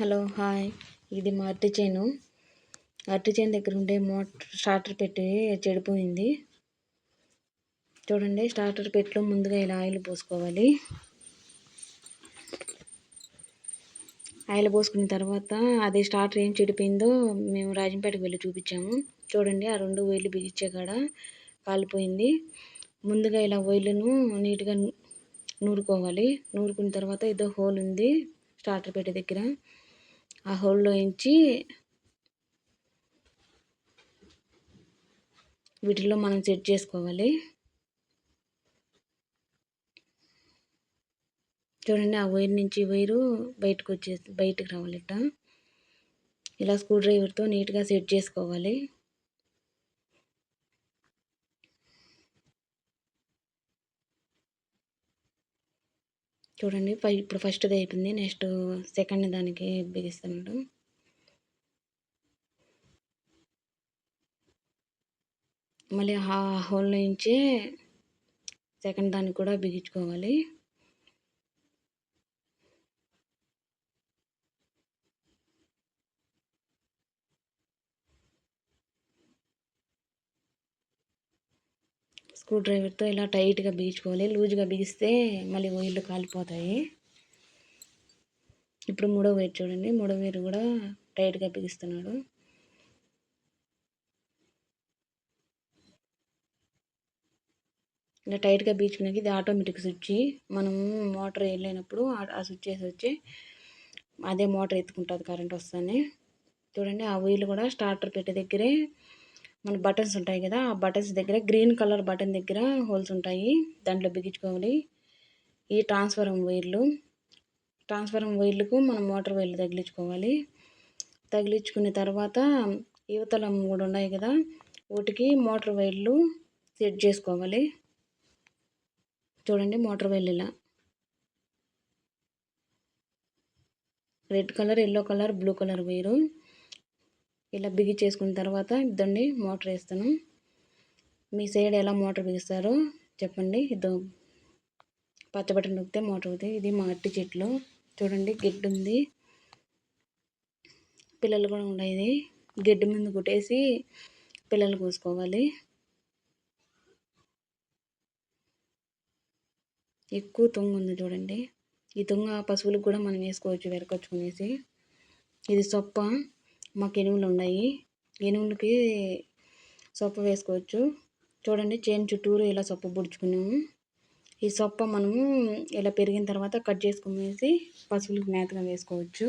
Hello hi. ఇది మా అరటి చేను. అరటి చేను దగ్గర ఉండే మోటార్ స్టార్టర్ పెట్టి చెడిపోయింది. చూడండి స్టార్టర్ పెట్టిలో ముందుగా ఇలా ఆయిల్ పోసుకోవాలి. ఆయిల్ పోసుకున్న తర్వాత అది స్టార్టర్ ఏం చెడిపోయిందో మేము రాజంపేటకు వెళ్ళి చూపించాము. చూడండి ఆ రెండు వైర్లు బిగించే కాడ కాలిపోయింది. ముందుగా ఇలా వైర్లను నీట్గా నూరుకోవాలి. నూరుకున్న తర్వాత ఏదో హోల్ ఉంది స్టార్టర్ పెట్టే దగ్గర. ఆ హోల్లో ఇంచి వీటిల్లో మనం సెట్ చేసుకోవాలి. చూడండి ఆ వైర్ నుంచి వైరు బయటకు వచ్చేసి బయటకు రావాలి ఇలా స్క్రూ డ్రైవర్తో నీట్గా సెట్ చేసుకోవాలి. చూడండి. ఇప్పుడు ఫస్ట్ది అయిపోయింది. నెక్స్ట్ సెకండ్ దానికి బిగిస్తున్నాడు. మళ్ళీ ఆ హోల్ నుంచి సెకండ్ దానికి కూడా బిగించుకోవాలి. స్క్రూ డ్రైవర్తో ఇలా టైట్గా బిగించుకోవాలి లూజ్గా బిగిస్తే మళ్ళీ వైర్లు కాలిపోతాయి. ఇప్పుడు మూడో వైర్ చూడండి. మూడో వైర్ కూడా టైట్గా బిగిస్తున్నాడు. ఇలా టైట్గా బీచుకునేది ఇది ఆటోమేటిక్ స్విచ్ మనం మోటార్ వెళ్ళినప్పుడు ఆ స్విచ్ వేసి వచ్చి అదే మోటార్ ఎత్తుకుంటుంది కరెంట్ వస్తానే. చూడండి ఆ వైర్లు కూడా స్టార్టర్ పెట్టే దగ్గరే మన బటన్స్ ఉంటాయి కదా ఆ బటన్స్ దగ్గర గ్రీన్ కలర్ బటన్ దగ్గర హోల్స్ ఉంటాయి. దాంట్లో బిగించుకోవాలి. ఈ ట్రాన్స్ఫారం వైర్లు. ట్రాన్స్ఫారం వైర్లకు మనం మోటార్ వైర్లు తగిలించుకోవాలి. తగిలించుకున్న తర్వాత యువతల మూడు ఉన్నాయి కదా వాటికి మోటార్ వైర్లు సెట్ చేసుకోవాలి. చూడండి మోటార్ వైర్లు ఇలా red colour yellow colour blue colour wire. ఇలా బిగి చేసుకున్న తర్వాత ఇద్దండి మోటార్ వేస్తాను. మీ సైడ్ ఎలా మోటార్ బిగిస్తారో చెప్పండి. ఇద్దో పచ్చబట్టలు నొక్కితే మోటార్ అవుతాయి. ఇది మా అట్టి చెట్లు. చూడండి గిడ్డు ఉంది. పిల్లలు కూడా ఉన్నాయి గిడ్డు మీద కొట్టేసి పిల్లలు కోసుకోవాలి. ఎక్కువ తుంగ ఉంది చూడండి. ఈ తుంగ పశువులకు కూడా మనం వేసుకోవచ్చు వెరకొచ్చుకునేసి. ఇది సొప్ప. మాకు ఎనుములు ఉన్నాయి. ఎనుములకి సొప్ప వేసుకోవచ్చు. చూడండి చేను చుట్టూరు ఇలా సొప్ప పొడుచుకున్నాము ఈ సొప్ప మనము ఇలా పెరిగిన తర్వాత కట్ చేసుకునేసి పశువులకు మేతగా వేసుకోవచ్చు.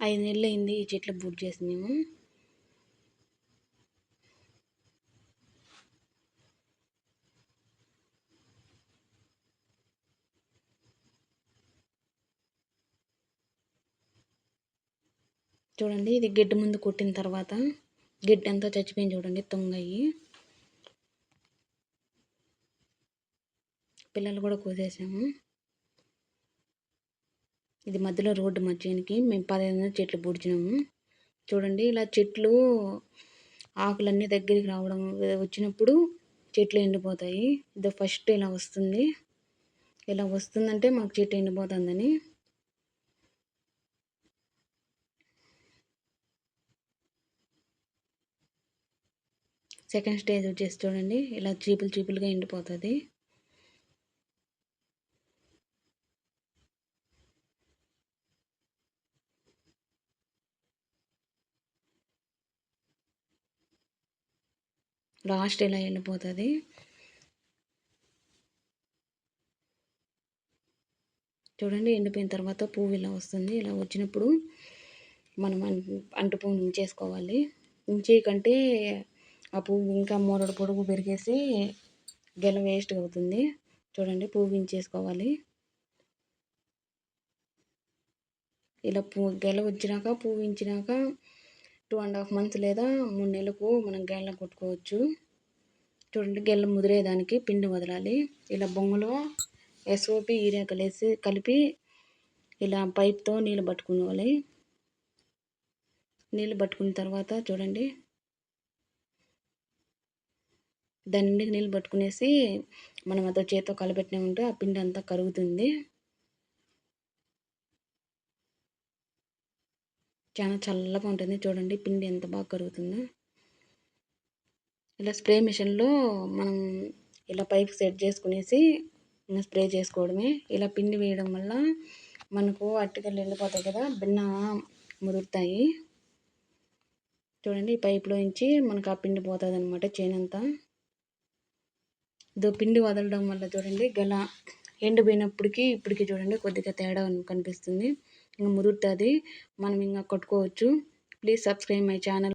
ఐదు నెలలు అయింది ఈ చెట్లు బుడ్ చేసి మేము చూడండి ఇది గిడ్డ ముందు కొట్టిన తర్వాత గిడ్డ ఎంతో చచ్చిపోయింది చూడండి తుంగయ్యి. పిల్లలు కూడా కోసేసాము. ఇది మధ్యలో రోడ్డు మధ్యానికి మేము పదిహేను చెట్లు పూడ్చినాము. చూడండి ఇలా చెట్లు ఆకులన్నీ దగ్గరికి రావడం వచ్చినప్పుడు చెట్లు ఎండిపోతాయి. ఇది ఫస్ట్ ఇలా వస్తుంది. ఇలా వస్తుందంటే మాకు చెట్టు ఎండిపోతుందని సెకండ్ స్టేజ్ వచ్చేసి చూడండి ఇలా చీపులు చీపులుగా ఎండిపోతుంది. లాస్ట్ ఇలా ఎండిపోతుంది. చూడండి ఎండిపోయిన తర్వాత పువ్వు ఇలా వస్తుంది. ఇలా వచ్చినప్పుడు మనం అంటు పువ్వు ఉంచేసుకోవాలి. ఉంచేయకంటే ఆ పువ్వు ఇంకా మూరడు పొడుగు పెరిగేసి గెల వేస్ట్గా అవుతుంది. చూడండి పువ్వు ఇంచేసుకోవాలి ఇలా పువ్వు గెల వచ్చినాక పువ్వు వించినాక టూ అండ్ హాఫ్ మంత్స్ లేదా మూడు నెలలకు మనం గెల కొట్టుకోవచ్చు. చూడండి గెల్ల ముదిరేదానికి పిండి వదలాలి. ఇలా బొంగులో ఎస్ఓపి ఈరియా కలిసి కలిపి ఇలా పైప్తో నీళ్ళు పట్టుకోవాలి. నీళ్ళు పట్టుకున్న తర్వాత చూడండి దాని నిండుకి నీళ్ళు పట్టుకునేసి మనం అదో చేతితో కలపెట్టినామంటే ఆ పిండి అంతా కరుగుతుంది. చాలా చల్లగా ఉంటుంది. చూడండి పిండి ఎంత బాగా కరుగుతుందో. ఇలా స్ప్రే మిషన్లో మనం ఇలా పైప్ సెట్ చేసుకునేసి స్ప్రే చేసుకోవడమే. ఇలా పిండి వేయడం వల్ల మనకు అట్టికలు వెళ్ళిపోతాయి కదా భిన్న ముదురుతాయి చూడండి ఈ పైప్లో నుంచి మనకు ఆ పిండి పోతుంది అనమాట చేనంతా. ఇదో పిండి వదలడం వల్ల చూడండి గల ఎండిపోయినప్పటికీ ఇప్పటికి చూడండి కొద్దిగా తేడా కనిపిస్తుంది. ఇంకా ముదురుతుంది. మనం ఇంకా కొట్టుకోవచ్చు. Please subscribe my channel